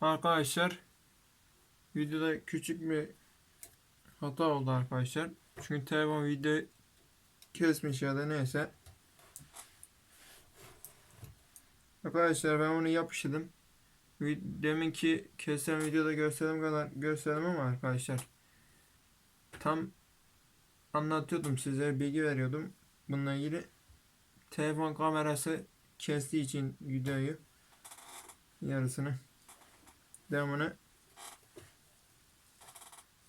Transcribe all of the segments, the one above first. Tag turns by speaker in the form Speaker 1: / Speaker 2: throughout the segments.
Speaker 1: Arkadaşlar videoda küçük bir hata oldu arkadaşlar. Çünkü telefon video kesmiş ya da neyse. Arkadaşlar ben onu yapıştırdım. Vi- Deminki kesen videoda gösterdiğim kadar gösterdim ama arkadaşlar tam anlatıyordum size bilgi veriyordum bununla ilgili telefon kamerası kestiği için videoyu yarısını devamını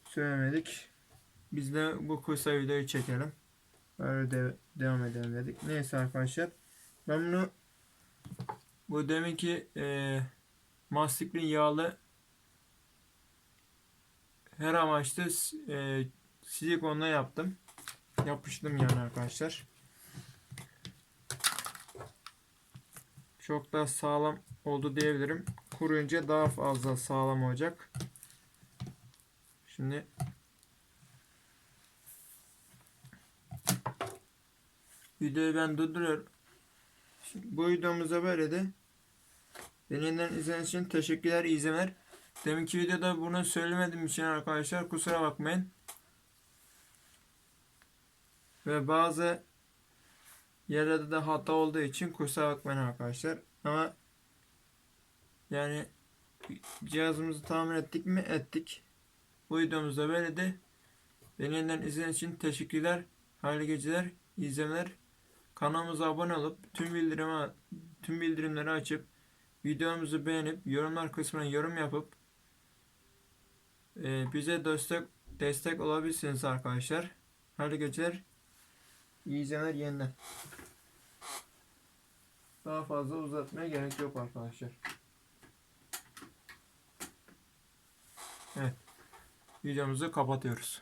Speaker 1: söylemedik. Biz de bu kısa videoyu çekelim. Böyle de devam edelim dedik. Neyse arkadaşlar. Ben bunu bu deminki e, mastikli yağlı her amaçlı e, silikonla yaptım. Yapıştım yani arkadaşlar. Çok daha sağlam oldu diyebilirim. Kuruyunca daha fazla sağlam olacak. Şimdi videoyu ben durduruyorum. Şimdi bu videomuzda böyle de Beni izlediğiniz için teşekkürler, iyi izlemeler. Deminki videoda bunu söylemedim için arkadaşlar kusura bakmayın. Ve bazı yerlerde de hata olduğu için kusura bakmayın arkadaşlar. Ama yani cihazımızı tamir ettik mi? Ettik. Bu videomuzda böyle de beni izlediğiniz için teşekkürler. Hayırlı geceler, izlemeler. Kanalımıza abone olup tüm bildirimi tüm bildirimleri açıp videomuzu beğenip yorumlar kısmına yorum yapıp e, bize destek destek olabilirsiniz arkadaşlar. Hayırlı geceler. İyi izlemeler yeniden. Daha fazla uzatmaya gerek yok arkadaşlar. Evet. Videomuzu kapatıyoruz.